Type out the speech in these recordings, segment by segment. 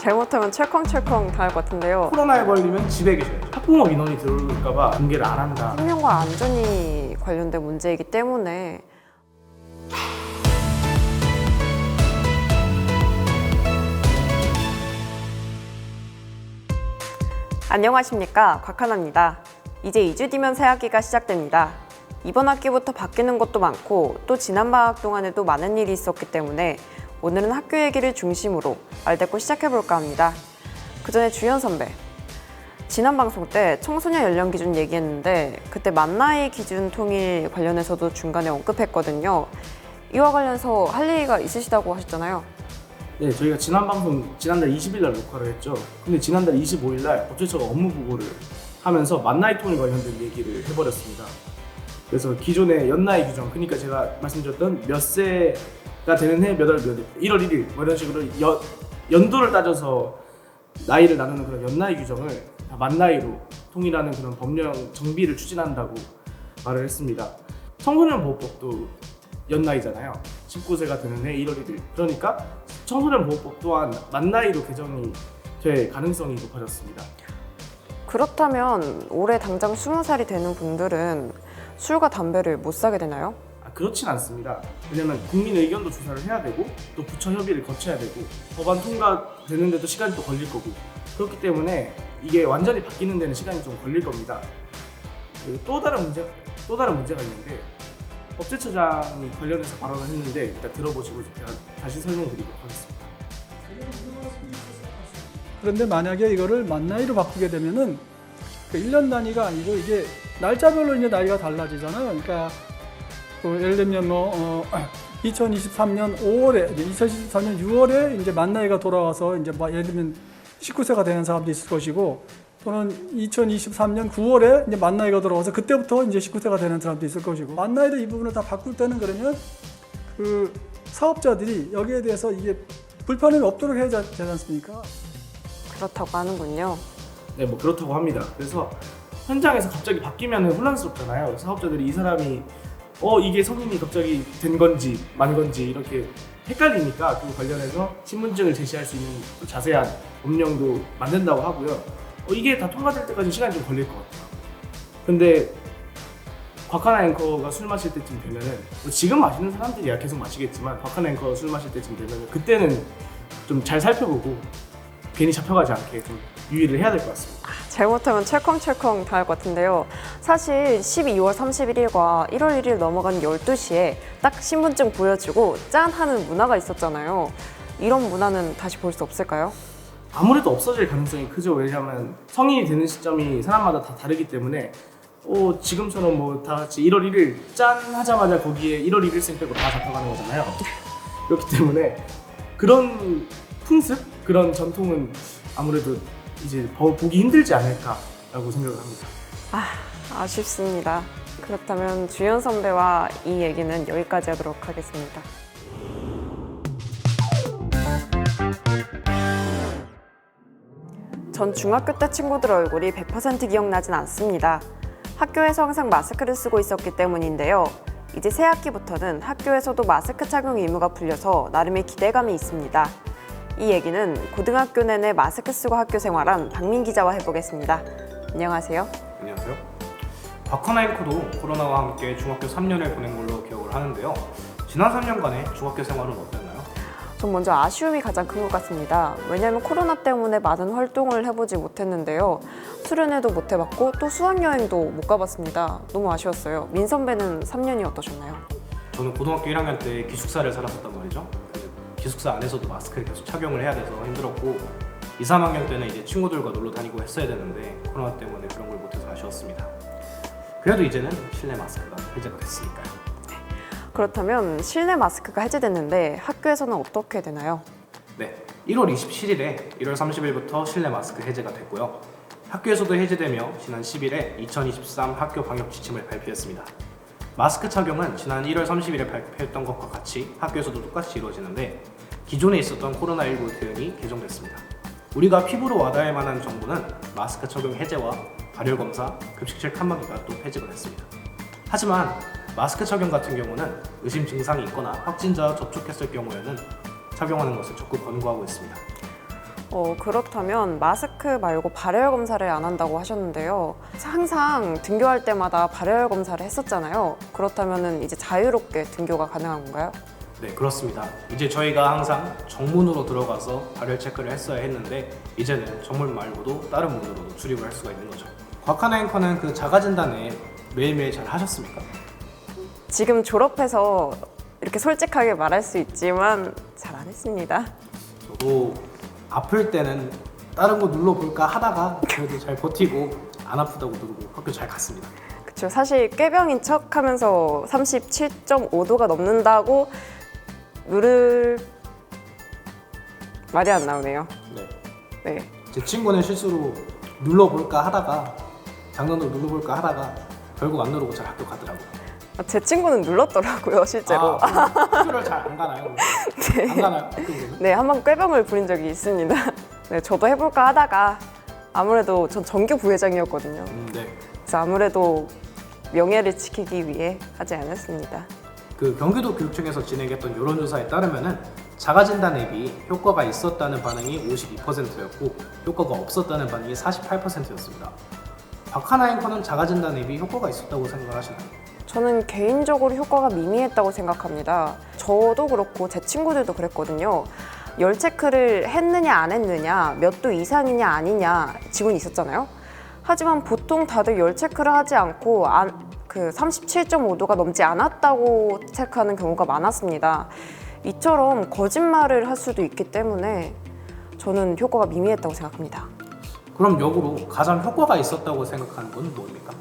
잘못하면 철컹철컹 당할 것 같은데요. 코로나에 걸리면 집에 계셔야죠. 학부모 인원이 들어올까봐 공개를 안 한다. 생명과 안전이 관련된 문제이기 때문에 안녕하십니까 곽하나입니다. 이제 2주 뒤면 새학기가 시작됩니다. 이번 학기부터 바뀌는 것도 많고 또 지난 방학 동안에도 많은 일이 있었기 때문에 오늘은 학교 얘기를 중심으로 알대고 시작해볼까 합니다. 그 전에 주연 선배, 지난 방송 때 청소년 연령 기준 얘기했는데 그때 만 나이 기준 통일 관련해서도 중간에 언급했거든요. 이와 관련해서 할 얘기가 있으시다고 하셨잖아요. 네, 저희가 지난 방송 지난달 20일 날 녹화를 했죠. 근데 지난달 25일 날 법제처가 업무 보고를 하면서 만나이 통일 관련된 얘기를 해버렸습니다. 그래서 기존의 연나이 규정, 그러니까 제가 말씀드렸던 몇 세 가 되는 해, 몇 월, 몇 일, 1월 1일 뭐 이런 식으로 연, 연도를 따져서 나이를 나누는 그런 연나이 규정을 다 만나이로 통일하는 그런 법령 정비를 추진한다고 말을 했습니다. 청소년 보호법도 연나이잖아요. 19세가 되는 해 1월 1일. 그러니까 청소년 보호법 또한 만나이로 개정이 될 가능성이 높아졌습니다. 그렇다면 올해 당장 20살이 되는 분들은 술과 담배를 못 사게 되나요? 아, 그렇진 않습니다. 왜냐면 국민 의견도 조사를 해야 되고 또 부처 협의를 거쳐야 되고 법안 통과되는데도 시간이 또 걸릴 거고 그렇기 때문에 이게 완전히 바뀌는 데는 시간이 좀 걸릴 겁니다. 그리고 또 다른 문제 또 다른 문제가 있는데 법제처장이 관련해서 발언을 했는데 일단 들어보시고 다시 설명드리도록 하겠습니다. 그런데 만약에 이거를 만 나이로 바꾸게 되면은 그 1년 단위가 아니고 이게 날짜별로 이제 나이가 달라지잖아요. 그러니까 그 예를 들면 뭐 어, 2023년 5월에 이제 2023년 6월에 이제 만 나이가 돌아와서 이제 뭐 예를 들면 19세가 되는 사람도 있을 것이고 또는 2023년 9월에 이제 만 나이가 돌아와서 그때부터 이제 19세가 되는 사람도 있을 것이고 만 나이를 이 부분을 다 바꿀 때는 그러면 그 사업자들이 여기에 대해서 이게 불편함이 없도록 해야 되지 않습니까? 그렇다고 하는군요. 네, 뭐 그렇다고 합니다. 그래서 현장에서 갑자기 바뀌면 혼란스럽잖아요. 사업자들이 이 사람이 어 이게 성인이 갑자기 된 건지 만 건지 이렇게 헷갈리니까 그 관련해서 신분증을 제시할 수 있는 또 자세한 법령도 만든다고 하고요. 어, 이게 다 통과될 때까지 시간이 좀 걸릴 것 같아요. 근데 곽하나 앵커가 술 마실 때쯤 되면은 뭐 지금 마시는 사람들이야 계속 마시겠지만 곽하나 앵커가 술 마실 때쯤 되면은 그때는 좀 잘 살펴보고 괜히 잡혀가지 않게 좀 유의를 해야 될 것 같습니다. 잘못하면 철컹철컹 당할 것 같은데요. 사실 12월 31일과 1월 1일 넘어가는 12시에 딱 신분증 보여주고 짠 하는 문화가 있었잖아요. 이런 문화는 다시 볼 수 없을까요? 아무래도 없어질 가능성이 크죠. 왜냐하면 성인이 되는 시점이 사람마다 다 다르기 때문에 어, 지금처럼 뭐 다 같이 1월 1일 짠 하자마자 거기에 1월 1일생 빼고 다 잡혀가는 거잖아요. 그렇기 때문에 그런 풍습, 그런 전통은 아무래도 이제 더 보기 힘들지 않을까라고 생각을 합니다. 아, 아쉽습니다. 그렇다면 주연 선배와 이 얘기는 여기까지 하도록 하겠습니다. 전 중학교 때 친구들 얼굴이 100% 기억나진 않습니다. 학교에서 항상 마스크를 쓰고 있었기 때문인데요. 이제 새 학기부터는 학교에서도 마스크 착용 의무가 풀려서 나름의 기대감이 있습니다. 이 얘기는 고등학교 내내 마스크 쓰고 학교 생활한 박민 기자와 해보겠습니다. 안녕하세요. 안녕하세요. 곽하나 앵커도 코로나와 함께 중학교 3년을 보낸 걸로 기억을 하는데요. 지난 3년간의 중학교 생활은 어땠나요? 전 먼저 아쉬움이 가장 큰 것 같습니다. 왜냐하면 코로나 때문에 많은 활동을 해보지 못했는데요. 수련회도 못 해봤고 또 수학여행도 못 가봤습니다. 너무 아쉬웠어요. 민 선배는 3년이 어떠셨나요? 저는 고등학교 1학년 때 기숙사를 살았었단 말이죠. 그 기숙사 안에서도 마스크를 계속 착용을 해야 돼서 힘들었고 2, 3학년 때는 이제 친구들과 놀러 다니고 했어야 되는데 코로나 때문에 그런 걸 못해서 아쉬웠습니다. 그래도 이제는 실내 마스크가 해제가 됐으니까요. 그렇다면 실내 마스크가 해제됐는데 학교에서는 어떻게 되나요? 네, 1월 27일에 1월 30일부터 실내 마스크 해제가 됐고요. 학교에서도 해제되며 지난 10일에 2023 학교 방역 지침을 발표했습니다. 마스크 착용은 지난 1월 30일에 발표했던 것과 같이 학교에서도 똑같이 이루어지는데 기존에 있었던 코로나19 대응이 개정됐습니다. 우리가 피부로 와닿을 만한 정보는 마스크 착용 해제와 발열 검사, 급식실 칸막이가 또 폐지가 됐습니다. 하지만 마스크 착용 같은 경우는 의심 증상이 있거나 확진자와 접촉했을 경우에는 착용하는 것을 적극 권고하고 있습니다. 어, 그렇다면 마스크 말고 발열 검사를 안 한다고 하셨는데요. 항상 등교할 때마다 발열 검사를 했었잖아요. 그렇다면 이제 자유롭게 등교가 가능한 건가요? 네, 그렇습니다. 이제 저희가 항상 정문으로 들어가서 발열 체크를 했어야 했는데 이제는 정문 말고도 다른 문으로도 출입을 할 수가 있는 거죠. 곽하나 앵커는 그 자가 진단에 매일매일 잘 하셨습니까? 지금 졸업해서 이렇게 솔직하게 말할 수 있지만 잘 안 했습니다. 저도 아플 때는 다른 거 눌러볼까 하다가 그래도 잘 버티고 안 아프다고 누르고 학교 잘 갔습니다. 그쵸. 사실 꾀병인 척 하면서 37.5도가 넘는다고 누를 말이 안 나오네요. 네. 네. 제 친구는 실수로 눌러볼까 하다가 장난으로 눌러볼까 하다가 결국 안 누르고 잘 학교 가더라고요. 아, 제 친구는 눌렀더라고요, 실제로. 아, 학교를 잘안 가나요? 안 가나요? 네, 한 번 꾀병을 부린 적이 있습니다. 네, 저도 해볼까 하다가 아무래도 전 정규 부회장이었거든요. 음, 네. 그래서 아무래도 명예를 지키기 위해 하지 않았습니다. 그 경기도 교육청에서 진행했던 여론조사에 따르면은 자가진단 앱이 효과가 있었다는 반응이 52%였고 효과가 없었다는 반응이 48%였습니다. 박하나 앵커는 자가진단 앱이 효과가 있었다고 생각하시나요? 저는 개인적으로 효과가 미미했다고 생각합니다. 저도 그렇고 제 친구들도 그랬거든요. 열 체크를 했느냐 안 했느냐, 몇 도 이상이냐 아니냐 지문이 있었잖아요. 하지만 보통 다들 열 체크를 하지 않고 안, 그 37.5도가 넘지 않았다고 체크하는 경우가 많았습니다. 이처럼 거짓말을 할 수도 있기 때문에 저는 효과가 미미했다고 생각합니다. 그럼 역으로 가장 효과가 있었다고 생각하는 건 뭡니까?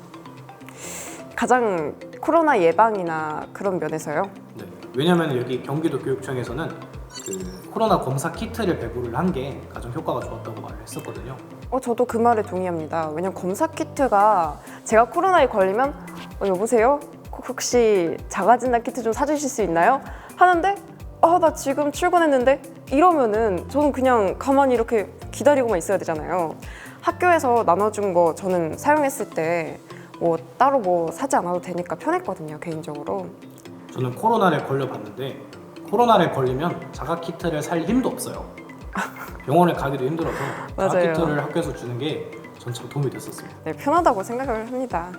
가장 코로나 예방이나 그런 면에서요. 네. 왜냐하면 여기 경기도 교육청에서는 그 코로나 검사 키트를 배부를 한 게 가장 효과가 좋았다고 말을 했었거든요. 어, 저도 그 말에 동의합니다. 왜냐면 검사 키트가 제가 코로나에 걸리면 어, 여보세요? 혹시 자가진단 키트 좀 사주실 수 있나요? 하는데 아, 나 지금 출근했는데 이러면은 저는 그냥 가만히 이렇게 기다리고만 있어야 되잖아요. 학교에서 나눠준 거 저는 사용했을 때 뭐 따로 뭐 사지 않아도 되니까 편했거든요, 개인적으로. 저는 코로나를 걸려봤는데 코로나를 걸리면 자가 키트를 살 힘도 없어요. 병원에 가기도 힘들어서 자가 맞아요. 키트를 학교에서 주는 게 전 참 도움이 됐었습니다. 네, 편하다고 생각을 합니다.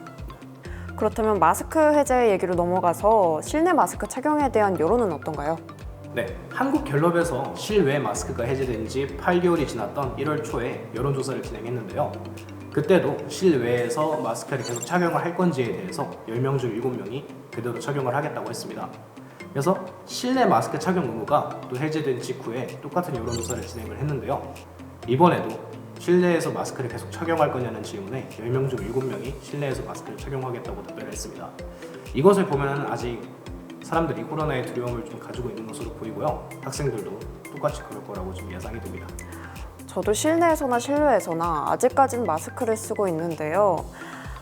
그렇다면 마스크 해제 얘기로 넘어가서 실내 마스크 착용에 대한 여론은 어떤가요? 네, 한국 갤럽에서 실외 마스크가 해제된 지 8개월이 지났던 1월 초에 여론조사를 진행했는데요. 그때도 실외에서 마스크를 계속 착용을 할 건지에 대해서 10명 중 7명이 그대로 착용을 하겠다고 했습니다. 그래서 실내 마스크 착용 의무가 또 해제된 직후에 똑같은 여론조사를 진행을 했는데요. 이번에도 실내에서 마스크를 계속 착용할 거냐는 질문에 10명 중 7명이 실내에서 마스크를 착용하겠다고 답변을 했습니다. 이것을 보면 아직 사람들이 코로나의 두려움을 좀 가지고 있는 것으로 보이고요. 학생들도 똑같이 그럴 거라고 좀 예상이 됩니다. 저도 실내에서나 실외에서나 아직까지는 마스크를 쓰고 있는데요.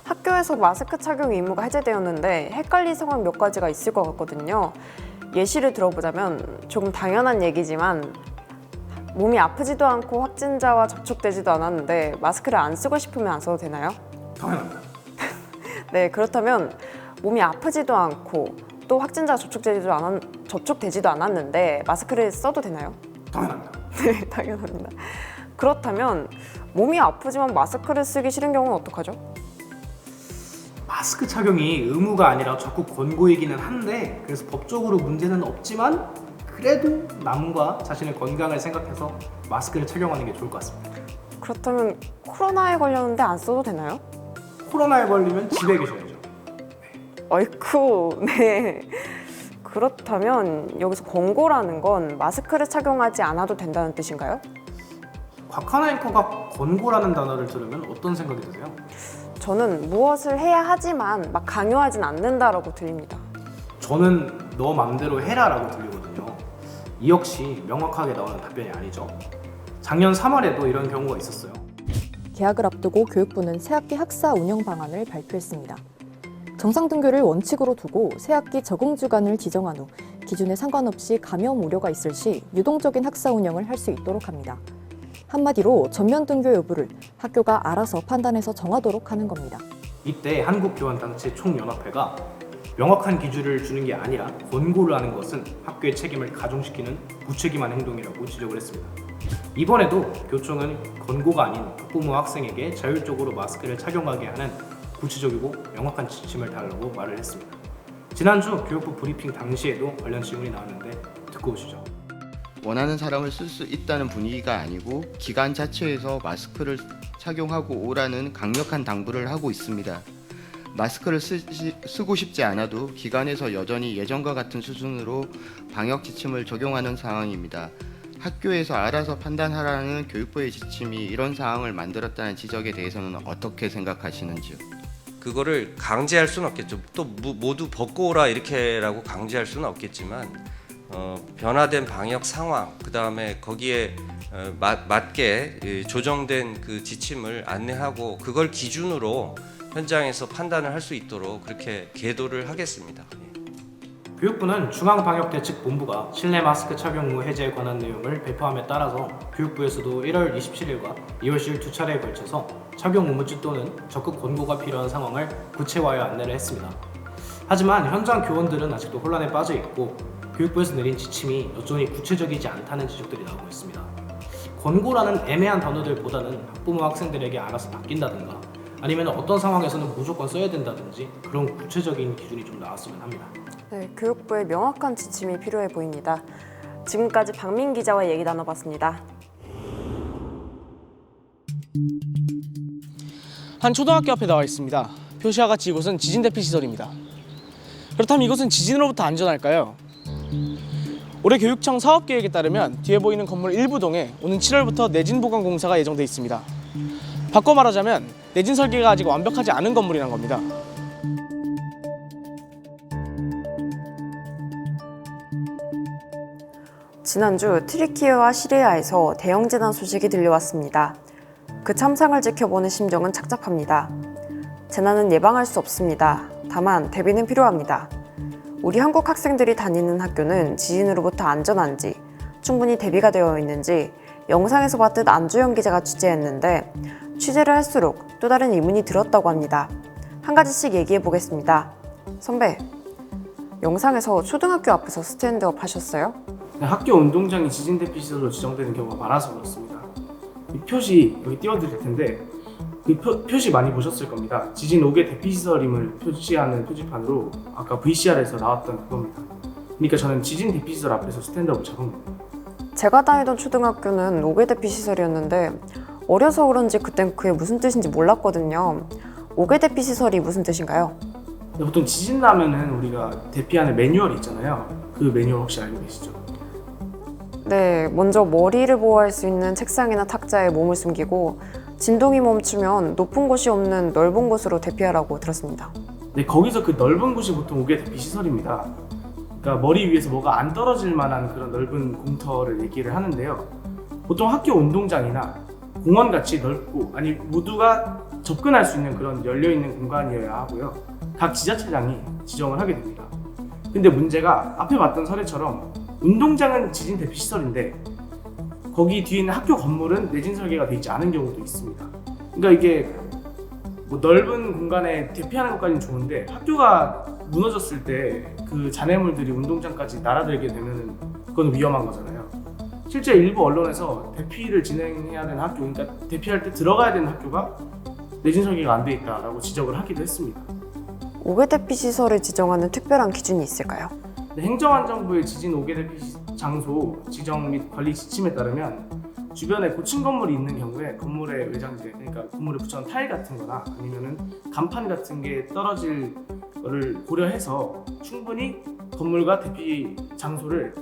학교에서 마스크 착용 의무가 해제되었는데 헷갈린 상황 몇 가지가 있을 것 같거든요. 예시를 들어보자면 조금 당연한 얘기지만 몸이 아프지도 않고 확진자와 접촉되지도 않았는데 마스크를 안 쓰고 싶으면 안 써도 되나요? 당연합니다. 네, 그렇다면 몸이 아프지도 않고 또 확진자 접촉되지도 않았, 접촉되지도 않았는데 마스크를 써도 되나요? 당연합니다. 네, 당연합니다. 그렇다면 몸이 아프지만 마스크를 쓰기 싫은 경우는 어떡하죠? 마스크 착용이 의무가 아니라 적극 권고이기는 한데 그래서 법적으로 문제는 없지만 그래도 남과 자신의 건강을 생각해서 마스크를 착용하는 게 좋을 것 같습니다. 그렇다면 코로나에 걸렸는데 안 써도 되나요? 코로나에 걸리면 집에 계셔야죠. 어이쿠, 네. 그렇다면 여기서 권고라는 건 마스크를 착용하지 않아도 된다는 뜻인가요? 곽하나 앵커가 권고라는 단어를 들으면 어떤 생각이 드세요? 저는 무엇을 해야 하지만 막 강요하진 않는다라고 들립니다. 저는 너 맘대로 해라라고 들리거든요. 이 역시 명확하게 나오는 답변이 아니죠. 작년 3월에도 이런 경우가 있었어요. 개학을 앞두고 교육부는 새학기 학사 운영 방안을 발표했습니다. 정상 등교를 원칙으로 두고 새학기 적응 주간을 지정한 후 기준에 상관없이 감염 우려가 있을 시 유동적인 학사 운영을 할 수 있도록 합니다. 한마디로 전면 등교 여부를 학교가 알아서 판단해서 정하도록 하는 겁니다. 이때 한국교환단체 총연합회가 명확한 기준을 주는 게 아니라 권고를 하는 것은 학교의 책임을 가중시키는 무책임한 행동이라고 지적을 했습니다. 이번에도 교총은 권고가 아닌 학부모 학생에게 자율적으로 마스크를 착용하게 하는 구체적이고 명확한 지침을 달라고 말을 했습니다. 지난주 교육부 브리핑 당시에도 관련 질문이 나왔는데 듣고 오시죠. 원하는 사람을 쓸 수 있다는 분위기가 아니고 기관 자체에서 마스크를 착용하고 오라는 강력한 당부를 하고 있습니다. 마스크를 쓰시, 쓰고 싶지 않아도 기관에서 여전히 예전과 같은 수준으로 방역 지침을 적용하는 상황입니다. 학교에서 알아서 판단하라는 교육부의 지침이 이런 상황을 만들었다는 지적에 대해서는 어떻게 생각하시는지요? 그거를 강제할 수는 없겠죠. 또 무- 모두 벗고 오라 이렇게라고 강제할 수는 없겠지만 어, 변화된 방역 상황 그 다음에 거기에 어, 맞, 이 조정된 그 지침을 안내하고 그걸 기준으로 현장에서 판단을 할 수 있도록 그렇게 계도를 하겠습니다. 예. 교육부는 중앙방역대책본부가 실내 마스크 착용 후 해제에 관한 내용을 배포함에 따라서 교육부에서도 1월 27일과 2월 10일 두 차례에 걸쳐서 착용 의무지 또는 적극 권고가 필요한 상황을 구체화하여 안내를 했습니다. 하지만 현장 교원들은 아직도 혼란에 빠져 있고 교육부에서 내린 지침이 여전히 구체적이지 않다는 지적들이 나오고 있습니다. 권고라는 애매한 단어들보다는 학부모 학생들에게 알아서 바뀐다든가 아니면 어떤 상황에서는 무조건 써야 된다든지 그런 구체적인 기준이 좀 나왔으면 합니다. 네, 교육부의 명확한 지침이 필요해 보입니다. 지금까지 박민 기자와 얘기 나눠봤습니다. 한 초등학교 앞에 나와 있습니다. 표시와 같이 이곳은 지진 대피 시설입니다. 그렇다면 이곳은 지진으로부터 안전할까요? 올해 교육청 사업 계획에 따르면 뒤에 보이는 건물 일부 동에 오는 7월부터 내진 보강 공사가 예정돼 있습니다. 바꿔 말하자면 내진 설계가 아직 완벽하지 않은 건물이란 겁니다. 지난주 트리키예와 시리아에서 대형 재난 소식이 들려왔습니다. 그 참상을 지켜보는 심정은 착잡합니다. 재난은 예방할 수 없습니다. 다만 대비는 필요합니다. 우리 한국 학생들이 다니는 학교는 지진으로부터 안전한지 충분히 대비가 되어 있는지 영상에서 봤듯 안주영 기자가 취재했는데 취재를 할수록 또 다른 의문이 들었다고 합니다. 한 가지씩 얘기해 보겠습니다. 선배, 영상에서 초등학교 앞에서 스탠드업 하셨어요? 네, 학교 운동장이 지진 대피 시설로 지정되는 경우가 많아서 그렇습니다. 이 표시 여기 띄워드릴 텐데 이 표, 표시 많이 보셨을 겁니다. 지진 5개 대피 시설임을 표시하는 표지판으로 아까 VCR에서 나왔던 그겁니다. 그러니까 저는 지진 대피 시설 앞에서 스탠드업을 잡은 겁니다. 제가 다니던 초등학교는 5개 대피 시설이었는데 어려서 그런지 그땐 그게 무슨 뜻인지 몰랐거든요. 5개 대피 시설이 무슨 뜻인가요? 보통 지진 나면은 우리가 대피하는 매뉴얼이 있잖아요. 그 매뉴얼 혹시 알고 계시죠? 네, 먼저 머리를 보호할 수 있는 책상이나 탁자에 몸을 숨기고 진동이 멈추면 높은 곳이 없는 넓은 곳으로 대피하라고 들었습니다. 네, 거기서 그 넓은 곳이 보통 5개 대피 시설입니다. 그러니까 머리 위에서 뭐가 안 떨어질 만한 그런 넓은 공터를 얘기를 하는데요. 보통 학교 운동장이나 공원 같이 넓고 아니 모두가 접근할 수 있는 그런 열려 있는 공간이어야 하고요. 각 지자체장이 지정을 하게 됩니다. 근데 문제가 앞에 봤던 사례처럼 운동장은 지진 대피 시설인데 거기 뒤에 있는 학교 건물은 내진 설계가 되어 있지 않은 경우도 있습니다. 그러니까 이게 뭐 넓은 공간에 대피하는 것까지는 좋은데 학교가 무너졌을 때 그 잔해물들이 운동장까지 날아들게 되면은 그건 위험한 거잖아요. 실제 일부 언론에서 대피를 진행해야 되는 학교, 그러니까 대피할 때 들어가야 되는 학교가 내진 설계가 안 돼 있다라고 지적을 하기도 했습니다. 5개 대피 시설을 지정하는 특별한 기준이 있을까요? 행정안전부의 지진 5개 대피 시- 장소 지정 및 관리 지침에 따르면 주변에 고층 건물이 있는 경우에 건물의 외장재 그러니까 건물에 붙여놓은 타일 같은 거나 아니면은 간판 같은 게 떨어질 거를 고려해서 충분히 건물과 대피 장소를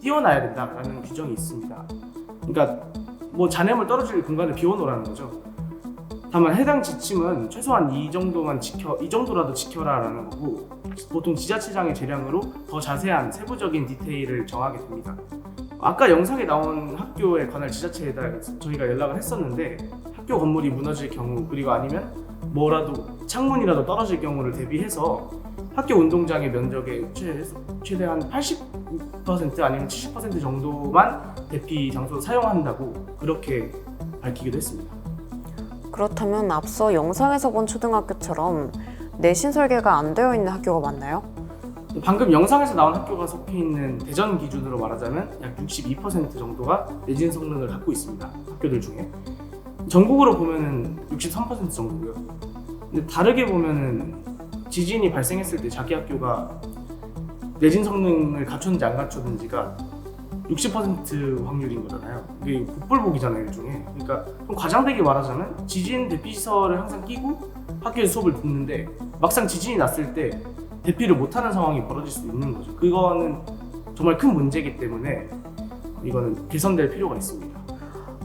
띄워놔야 된다라는 규정이 있습니다. 그러니까 뭐 잔해물 떨어질 공간을 비워놓으라는 거죠. 다만 해당 지침은 최소한 이 정도만 지켜 이 정도라도 지켜라라는 거고 보통 지자체장의 재량으로 더 자세한 세부적인 디테일을 정하게 됩니다. 아까 영상에 나온 학교에 관할 지자체에다 저희가 연락을 했었는데 학교 건물이 무너질 경우 그리고 아니면 뭐라도 창문이라도 떨어질 경우를 대비해서 학교 운동장의 면적의 최, 최대한 80% 아니면 70% 정도만 대피 장소로 사용한다고 그렇게 밝히기도 했습니다. 그렇다면 앞서 영상에서 본 초등학교처럼 내신 설계가 안 되어 있는 학교가 맞나요? 방금 영상에서 나온 학교가 속해 있는 대전 기준으로 말하자면 약 62% 정도가 내진 성능을 갖고 있습니다. 학교들 중에 전국으로 보면은 63% 정도고요. 근데 다르게 보면은 지진이 발생했을 때 자기 학교가 내진 성능을 갖췄는지 안 갖췄는지가 60% 확률인 거잖아요. 이게 복불복이잖아요, 일종의. 그러니까 좀 과장되게 말하자면 지진 대피 시설을 항상 끼고 학교에서 수업을 듣는데 막상 지진이 났을 때 대피를 못하는 상황이 벌어질 수 있는 거죠. 그거는 정말 큰 문제이기 때문에 이거는 개선될 필요가 있습니다.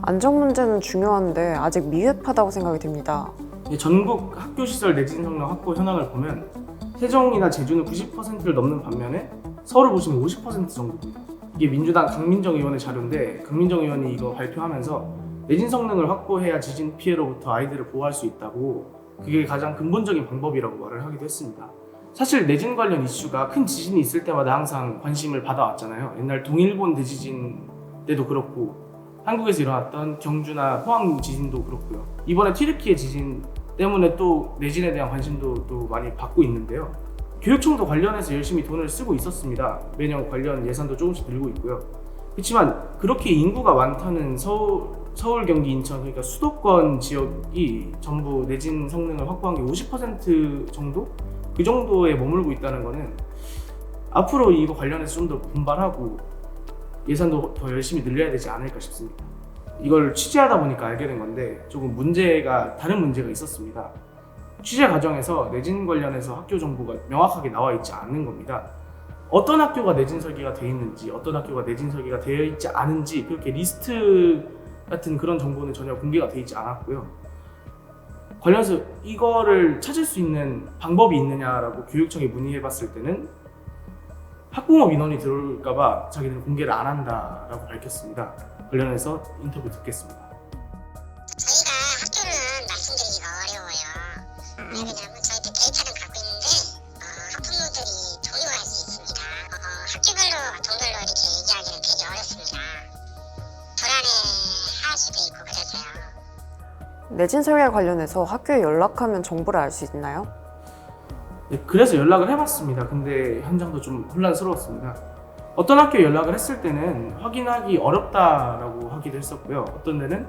안전 문제는 중요한데 아직 미흡하다고 생각이 듭니다. 이 전국 학교 시설 내진 성능 확보 현황을 보면 세종이나 제주는 90%를 넘는 반면에 서울을 보시면 50% 정도입니다. 이게 민주당 강민정 의원의 자료인데 강민정 의원이 이거 발표하면서 내진 성능을 확보해야 지진 피해로부터 아이들을 보호할 수 있다고 그게 가장 근본적인 방법이라고 말을 하기도 했습니다. 사실 내진 관련 이슈가 큰 지진이 있을 때마다 항상 관심을 받아왔잖아요. 옛날 동일본 대지진 때도 그렇고 한국에서 일어났던 경주나 포항 지진도 그렇고요. 이번에 튀르키예 지진 때문에 또 내진에 대한 관심도 또 많이 받고 있는데요. 교육청도 관련해서 열심히 돈을 쓰고 있었습니다. 매년 관련 예산도 조금씩 늘고 있고요. 그렇지만 그렇게 인구가 많다는 서울, 서울, 경기, 인천 그러니까 수도권 지역이 전부 내진 성능을 확보한 게 50% 정도? 그 정도에 머물고 있다는 거는 앞으로 이거 관련해서 좀 더 분발하고 예산도 더 열심히 늘려야 되지 않을까 싶습니다. 이걸 취재하다 보니까 알게 된 건데 조금 문제가 다른 문제가 있었습니다. 취재 과정에서 내진 관련해서 학교 정보가 명확하게 나와 있지 않는 겁니다. 어떤 학교가 내진 설계가 되어 있는지, 어떤 학교가 내진 설계가 되어 있지 않은지 그렇게 리스트 같은 그런 정보는 전혀 공개가 되어 있지 않았고요. 관련해서 이거를 찾을 수 있는 방법이 있느냐라고 교육청에 문의해봤을 때는 학부모 민원이 들어올까봐 자기들은 공개를 안 한다라고 밝혔습니다. 관련해서 인터뷰 듣겠습니다. 저희가 학교는 말씀드리기가 어려워요. 왜 그러냐면 내진 설계 관련해서 학교에 연락하면 정보를 알 수 있나요? 네, 그래서 연락을 해봤습니다. 근데 현장도 좀 혼란스러웠습니다. 어떤 학교에 연락을 했을 때는 확인하기 어렵다라고 하기도 했었고요. 어떤 데는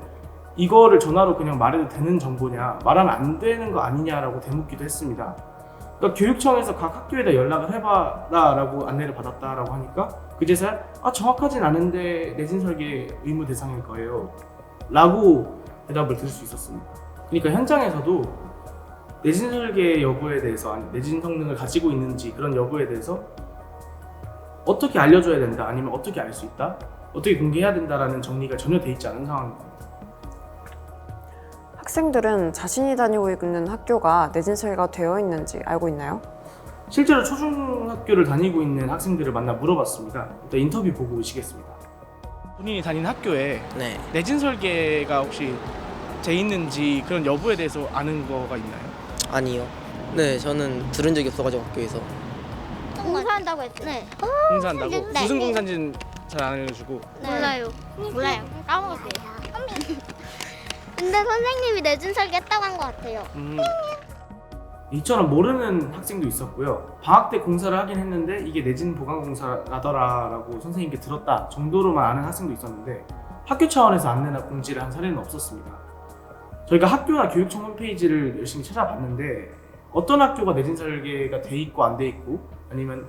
이거를 전화로 그냥 말해도 되는 정보냐, 말하면 안 되는 거 아니냐라고 대묻기도 했습니다. 그러니까 교육청에서 각 학교에다 연락을 해봐라라고 안내를 받았다라고 하니까 그제서야 아 정확하진 않은데 내진 설계 의무 대상일 거예요. 라고 대답을 들을 수 있었습니다. 그러니까 현장에서도 내진 설계 여부에 대해서 아니 내진 성능을 가지고 있는지 그런 여부에 대해서 어떻게 알려줘야 된다 아니면 어떻게 알 수 있다 어떻게 공개해야 된다라는 정리가 전혀 돼 있지 않은 상황입니다. 학생들은 자신이 다니고 있는 학교가 내진 설계가 되어 있는지 알고 있나요? 실제로 초중학교를 다니고 있는 학생들을 만나 물어봤습니다. 일단 인터뷰 보고 오시겠습니다. 본인이 다니는 학교에 네, 내진 설계가 혹시 돼 있는지 그런 여부에 대해서 아는 거가 있나요? 아니요. 네, 저는 들은 적이 없어가지고 학교에서. 공사한다고 했죠? 네. 공사한다고? 네. 무슨 공사인지는 잘 안 알려주고 몰라요. 몰라요. 까먹었어요. 근데 선생님이 내준 설계 했다고 한 것 같아요. 음, 이처럼 모르는 학생도 있었고요. 방학 때 공사를 하긴 했는데 이게 내진 보강 공사라더라라고 선생님께 들었다 정도로만 아는 학생도 있었는데 학교 차원에서 안내나 공지를 한 사례는 없었습니다. 저희가 학교나 교육청 홈페이지를 열심히 찾아봤는데 어떤 학교가 내진 설계가 돼 있고 안 돼 있고 아니면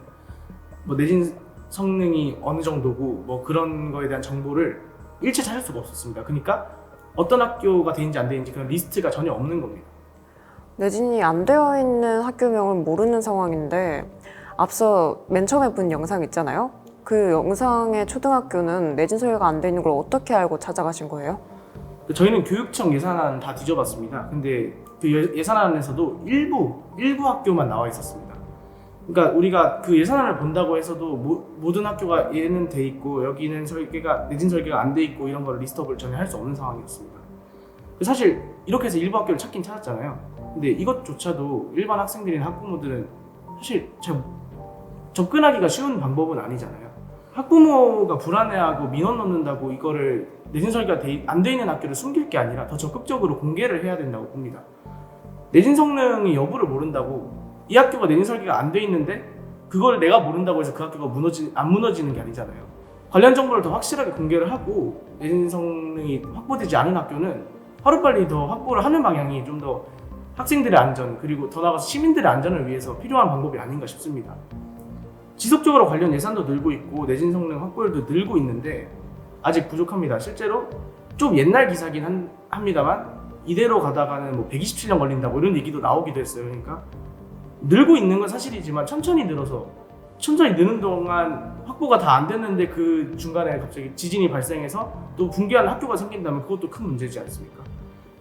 뭐 내진 성능이 어느 정도고 뭐 그런 거에 대한 정보를 일체 찾을 수가 없었습니다. 그러니까 어떤 학교가 돼 있는지 안돼 있는지 그런 리스트가 전혀 없는 겁니다. 내진이 안 되어 있는 학교명을 모르는 상황인데 앞서 맨 처음에 본 영상 있잖아요. 그 영상의 초등학교는 내진 설계가 안 되어 있는 걸 어떻게 알고 찾아가신 거예요? 저희는 교육청 예산안 다 뒤져봤습니다. 근데 그 예- 예산안에서도 일부 일부 학교만 나와 있었습니다. 그러니까 우리가 그 예산안을 본다고 해서도 모, 모든 학교가 얘는 돼 있고 여기는 설계가 내진 설계가 안 돼 있고 이런 걸 리스트업을 전혀 할 수 없는 상황이었습니다. 사실 이렇게 해서 일부 학교를 찾긴 찾았잖아요. 근데 이것조차도 일반 학생들이나 학부모들은 사실 잘 접근하기가 쉬운 방법은 아니잖아요. 학부모가 불안해하고 민원 넣는다고 이거를 내진 설계가 안 돼 있는 학교를 숨길 게 아니라 더 적극적으로 공개를 해야 된다고 봅니다. 내진 성능의 여부를 모른다고 이 학교가 내진 설계가 안 돼 있는데 그걸 내가 모른다고 해서 그 학교가 무너지 안 무너지는 게 아니잖아요. 관련 정보를 더 확실하게 공개를 하고 내신 성능이 확보되지 않은 학교는 하루빨리 더 확보를 하는 방향이 좀 더 학생들의 안전 그리고 더 나아가서 시민들의 안전을 위해서 필요한 방법이 아닌가 싶습니다. 지속적으로 관련 예산도 늘고 있고 내신 성능 확보율도 늘고 있는데 아직 부족합니다. 실제로 좀 옛날 기사긴 한- 합니다만 이대로 가다가는 뭐 127년 걸린다 뭐 이런 얘기도 나오기도 했어요. 그러니까 늘고 있는 건 사실이지만 천천히 늘어서 천천히 느는 동안 확보가 다 안 됐는데 그 중간에 갑자기 지진이 발생해서 또 붕괴하는 학교가 생긴다면 그것도 큰 문제지 않습니까?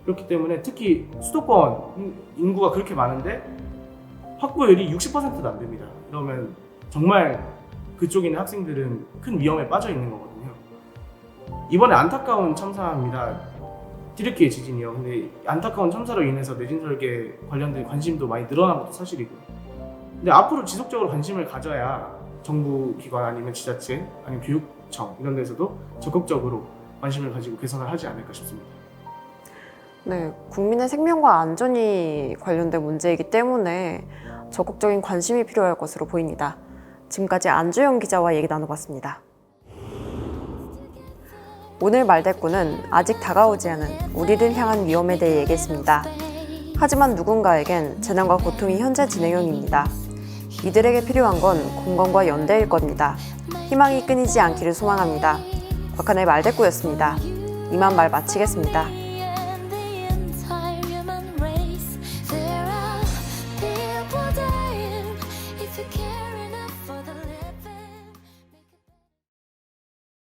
그렇기 때문에 특히 수도권 인구가 그렇게 많은데 확보율이 60%도 안 됩니다. 그러면 정말 그쪽에 있는 학생들은 큰 위험에 빠져 있는 거거든요. 이번에 안타까운 참사입니다. 튀르키예 지진이요. 근데 안타까운 참사로 인해서 내진 설계 관련된 관심도 많이 늘어난 것도 사실이고요. 근데 앞으로 지속적으로 관심을 가져야 정부 기관 아니면 지자체 아니면 교육청 이런 데서도 적극적으로 관심을 가지고 개선을 하지 않을까 싶습니다. 네, 국민의 생명과 안전이 관련된 문제이기 때문에 적극적인 관심이 필요할 것으로 보입니다. 지금까지 안주영 기자와 얘기 나눠봤습니다. 오늘 말대꾸는 아직 다가오지 않은 우리를 향한 위험에 대해 얘기했습니다. 하지만 누군가에겐 재난과 고통이 현재 진행형입니다. 이들에게 필요한 건 공감과 연대일 겁니다. 희망이 끊이지 않기를 소망합니다. 곽한의 말대꾸였습니다. 이만 말 마치겠습니다.